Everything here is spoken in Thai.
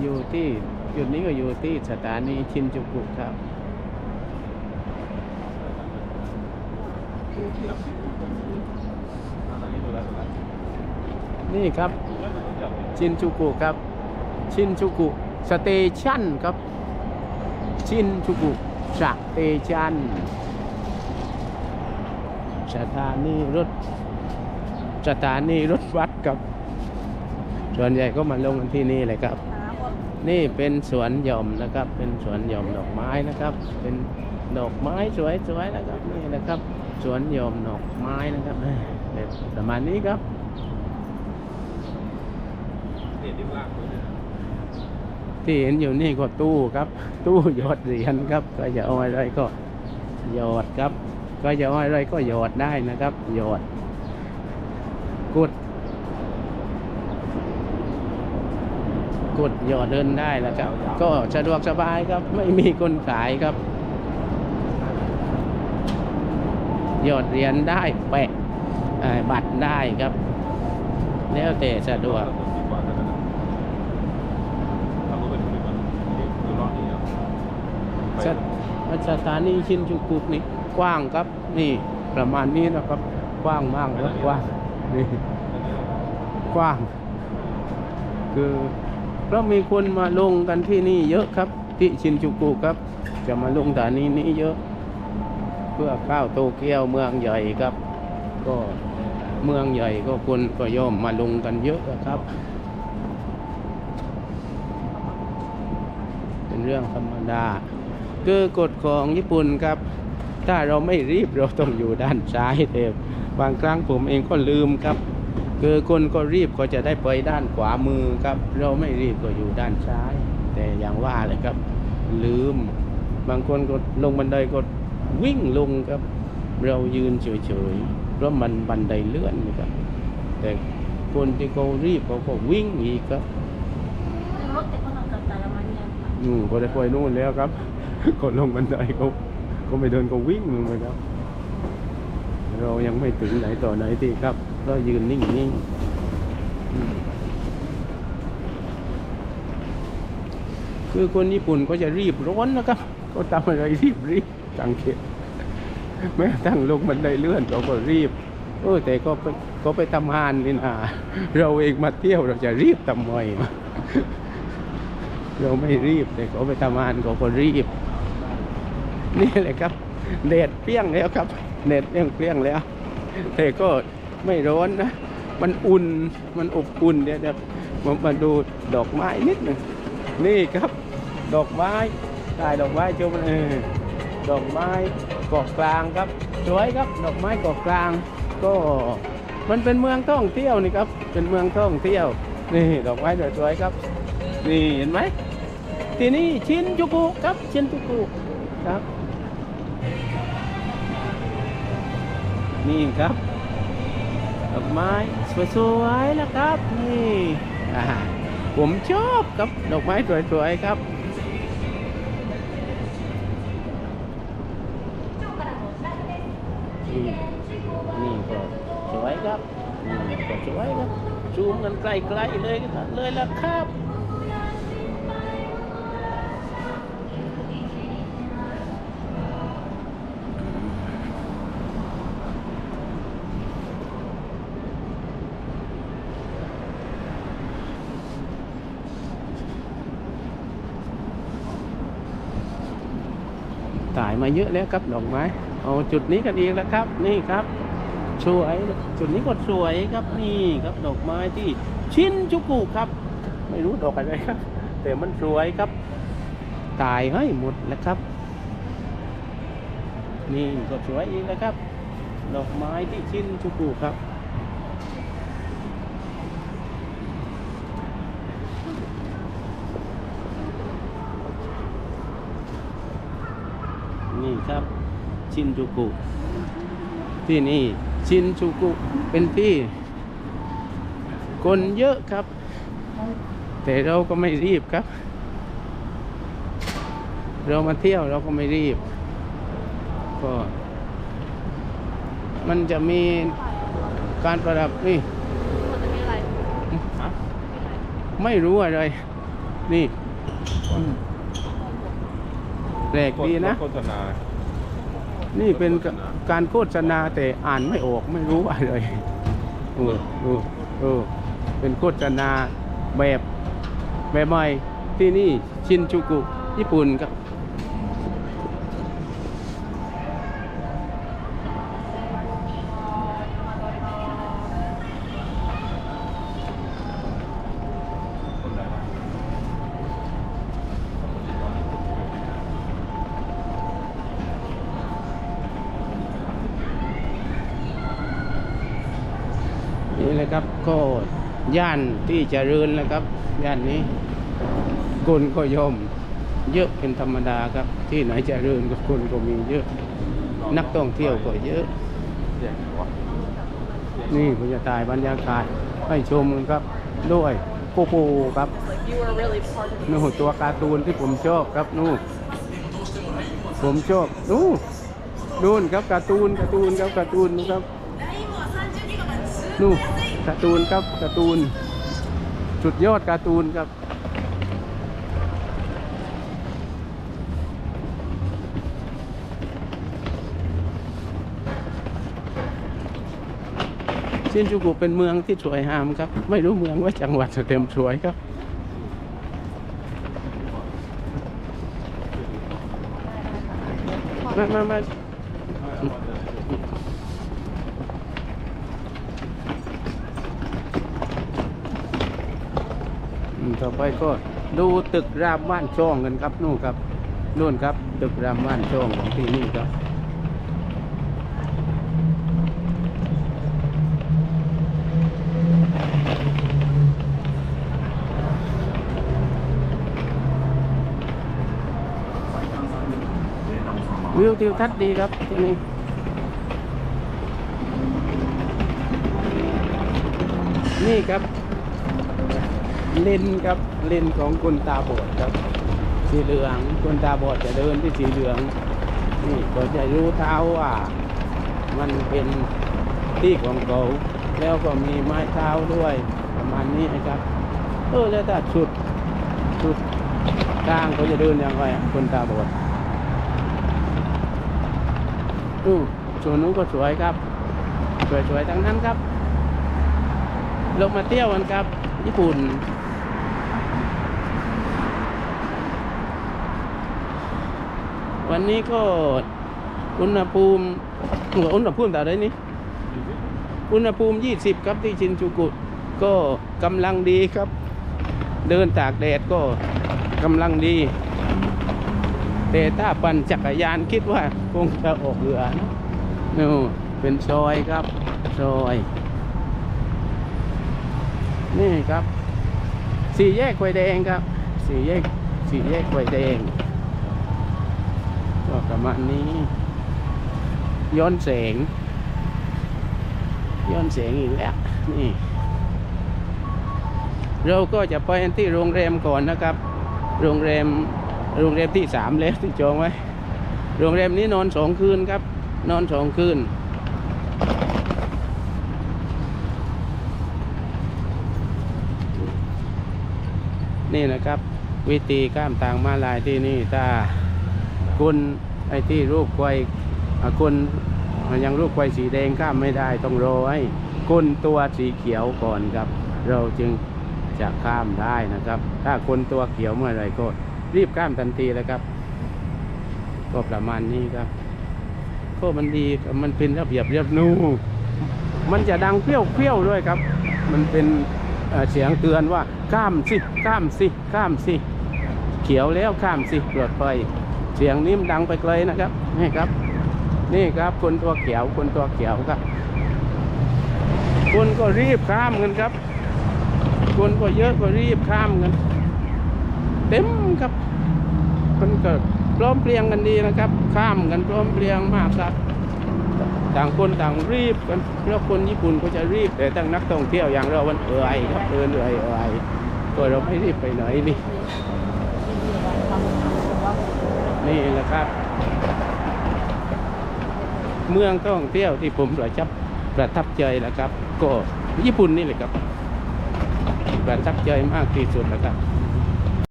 อยู่ที่จุดนี้ก็อยู่ที่สถานีชินจูกุครับ นี่ครับชินจูกุครับ ชินจูกุสเตชันครับ ชินจูกุสเตชันสถานีรถสถานีรถวัดครับ ส่วนใหญ่ก็มาลงกันที่นี่เลยครับ นี่เป็นสวนหย่อมนะครับ เป็นสวนหย่อมดอกไม้นะครับ เป็นดอกไม้สวยๆนะครับนี่นะครับสวนหย่อมดอกไม้นะครับเอ้ยแบบประมาณนี้ครับที่เห็นอยู่นี่ก็ตู้ครับ ตู้หยอดเหรียญครับ ก็จะเอาอะไรก็หยอดครับ ก็จะเอาอะไรก็หยอดได้นะครับหยอดกด กดหยอดเดินได้แล้วครับ ก็สะดวกสบายครับ ไม่มีคนขายครับ หยอดเหรียญได้แปะเอ่อบัตรได้ครับ แล้วแต่สะดวกสถสถานีชินจูกุนี่กว้างครับ นี่ประมาณนี้นะครับ กว้างมากครับกว้างนี่กว้าง คือ เพราะมีคนมาลงกันที่นี่เยอะครับ ที่ชินจูกุครับ จะมาลงสถานีนี้เยอะ เพื่อเข้าโตเกียวเมืองใหญ่ครับ ก็เมืองใหญ่ก็คนก็ย่อมมาลงกันเยอะครับ เป็นเรื่องธรรมดาคือกฎของญี่ปุ่นครับ ถ้าเราไม่รีบเราต้องอยู่ด้านซ้ายเทบางครั้งผมเองก็ลืมครับ คือคนก็รีบก็จะได้ไปด้านขวามือครับ เราไม่รีบก็อยู่ด้านซ้าย แต่อย่างว่าเลยครับ ลืม บางคนก็ลงบันไดก็วิ่งลงครับ เรายืนเฉยๆเพราะมันบันไดเลื่อนนะครับ แต่คนที่เขารีบเขาก็วิ่งอีกครับรถแต่คนกลับแต่ละวันเนี่ยอืมก็ได้ไปนู่นแล้วครับก็ลงบันไดก็ก็ไม่เดินก็วิ่งลงไปครับ เรายังไม่ถึงไหนต่อไหนทีครับ ก็ยืนนิ่งๆคือคนญี่ปุ่นก็จะรีบร้อนนะครับเขาทำอะไรรีบรีบสังเกตแม้กระทั่งลงบันได้เลื่อนเขาก็รีบเออแต่ก็ไปก็ไปทำงานนี่นะเราเองมาเที่ยวเราจะรีบทำไมเราไม่รีบแต่เขาไปทำงานเขาก็รีบ นี่แหละครับเดดเปี้ยงแล้วครับเดดเปี้ยงเปี้ยงแล้วแต่ก็ ไม่ร้อนนะ มันอุ่น มันอบอุ่นเดี๋ยวเดี๋ยวมามาดูดอกไม้นิดหนึ่งนี่ครับ ดอกไม้ถ่ายดอกไม้ชมเออดอกไม้เกาะกลางครับ สวยครับ ดอกไม้เกาะกลาง ก็มันเป็นเมืองท่องเที่ยวนี่ครับ เป็นเมืองท่องเที่ยว นี่ดอกไม้สวยๆครับ นี่เห็นไหมที่นี่ชินจูกุครับชินจูกุครับ นี่ครับ อกไม้สวยๆนะครับนี่ผมชอบครับดอกไม้สวยๆครับนี่นี่ก็สวยครับนี่ก็สวยครับ ซูมกันใกล้ๆเลยเลยละครับ ถ่ายมาเยอะแล้วครับดอกไม้เอาจุดนี้กันอีกแล้วครับ นี่ครับ สวยจุดนี้ก็สวยครับนี่ครับดอกไม้ที่ชินจูกุครับ ไม่รู้ดอกอะไรครับ แต่มันสวยครับถ่ายให้หมดแล้วครับ นี่ก็สวยอีกแล้วครับ ดอกไม้ที่ชินจูกุครับ นี่ครับ ชินจูกุ ที่นี่ชินจูกุเป็นที่ คนเยอะครับ แต่เราก็ไม่รีบครับ เรามาเที่ยวเราก็ไม่รีบ ก็ มันจะมีการประดับนี่มันจะมีอะไรไม่รู้อะไร นี่อืม แปลกดีนะ โฆษณา นี่เป็นการโฆษณาแต่อ่านไม่ออกไม่รู้อะไรเออเออเออเป็นโฆษณาแบบแบบใหม่ที่นี่ชินจูกุญี่ปุ่นครับ นี่เลยครับก็ย่านที่เจริญแล้วครับ ย่านนี้คนก็ยอมเยอะเป็นธรรมดาครับ ที่ไหนเจริญก็คนก็มีเยอะ นักท่องเที่ยวก็เยอะ นี่ผมจะถ่ายบรรยากาศให้ชมกันครับด้วยโกโปครับนู่ตัวการ์ตูนที่ผมชอบครับนู่นผมชอบนู่นนู่นครับการ์ตูนการ์ตูนครับการ์ตูนนะครับ นู่การ์ตูนครับการ์ตูนสุดยอดการ์ตูนครับ ชินจูกุเป็นเมืองที่สวยงามครับ ไม่รู้เมืองว่าจังหวัดเต็มสวยครับมามามา ต่อไปก็ดูตึกรามบ้านช่องกันครับนู่นครับนู่นครับ ตึกรามบ้านช่องของที่นี่ครับวิวทิวทัศน์ดีครับที่นี่นี่ครับ เลนครับเลนของคนตาบอดครับ สีเหลืองคนตาบอดจะเดินที่สีเหลือง นี่ก็จะรู้เท้าว่า มันเป็นที่ของเขาแล้วก็มีไม้เท้าด้วยประมาณนี้นะครับเออแล้วถ้าสุดสุดทางเขาจะเดินย่างไรอะคนตาบอดอืมส่วนนู้นก็สวยครับสวยๆทั้งนั้นครับ ลงมาเที่ยวกันครับ ญี่ปุ่น วันนี้ก็อุณหภูมิอุณหภูมิเท่ไหรนี่อุณหภูมิ 20 ครับที่ชินจูกุ ก็กำลังดีครับ เดินตากแดดก็กำลังดี แต่ถ้าปั่นจักรยานคิดว่าคงจะออกเรือนะนู่เป็นซอยครับซอย นี่ครับ สี่แยกไฟแดงครับ สี่แยกสี่แยกไฟแดงก็ประมาณนี้ ย้อนแสง ย้อนแสงอีกแล้วนี่เราก็จะไปที่โรงแรมก่อนนะครับ โรงแรม โรงแรมที่สามแล้วที่จองไว้ โรงแรมนี้นอนสองคืนครับ นอนสองคืน นี่นะครับ วิธีข้ามทางมาลายที่นี่ถ้าคุณไอ้ที่รูปควายคุณยังรูปควายสีแดงข้ามไม่ได้ต้องรอให้คุณตัวสีเขียวก่อนครับ เราจึงจะข้ามได้นะครับ ถ้าคนตัวเขียวเมื่อไรก็รีบข้ามทันทีเลยครับ ก็ประมาณนี้ครับก็มันดีมันเป็นระเบียบเรียบนู มันจะดังเปรี้ยวเปรี้ยวๆด้วยครับ มันเป็น เสียงเตือนว่าข้ามสิข้ามสิข้ามสิ เขียวแล้วข้ามสิปลอดภัยเสียงนี้มันดังไปไกลนะครับนี่ครับ นี่ครับคนตัวเขียวคนตัวเขียวครับคนก็รีบข้ามกันครับ คนก็เยอะก็รีบข้ามกันเต็มครับมันก็พร้อมเพรียงกันดีนะครับ ข้ามกันพร้อมเพรียงมากครับ ต่างคนต่างรีบกันแล้วคนญี่ปุ่นก็จะรีบแต่ตั้งนักท่องเที่ยวอย่างเรามันเอื่อยครับเดินเอื่อยเอ่อยก็เราไม่รีบไปไหนนี่นี่แหละครับ เมืองท่องเที่ยวที่ผมประทับประทับใจนะครับ ก็ญี่ปุ่นนี่แหละครับประทับใจมากที่สุดนะครับ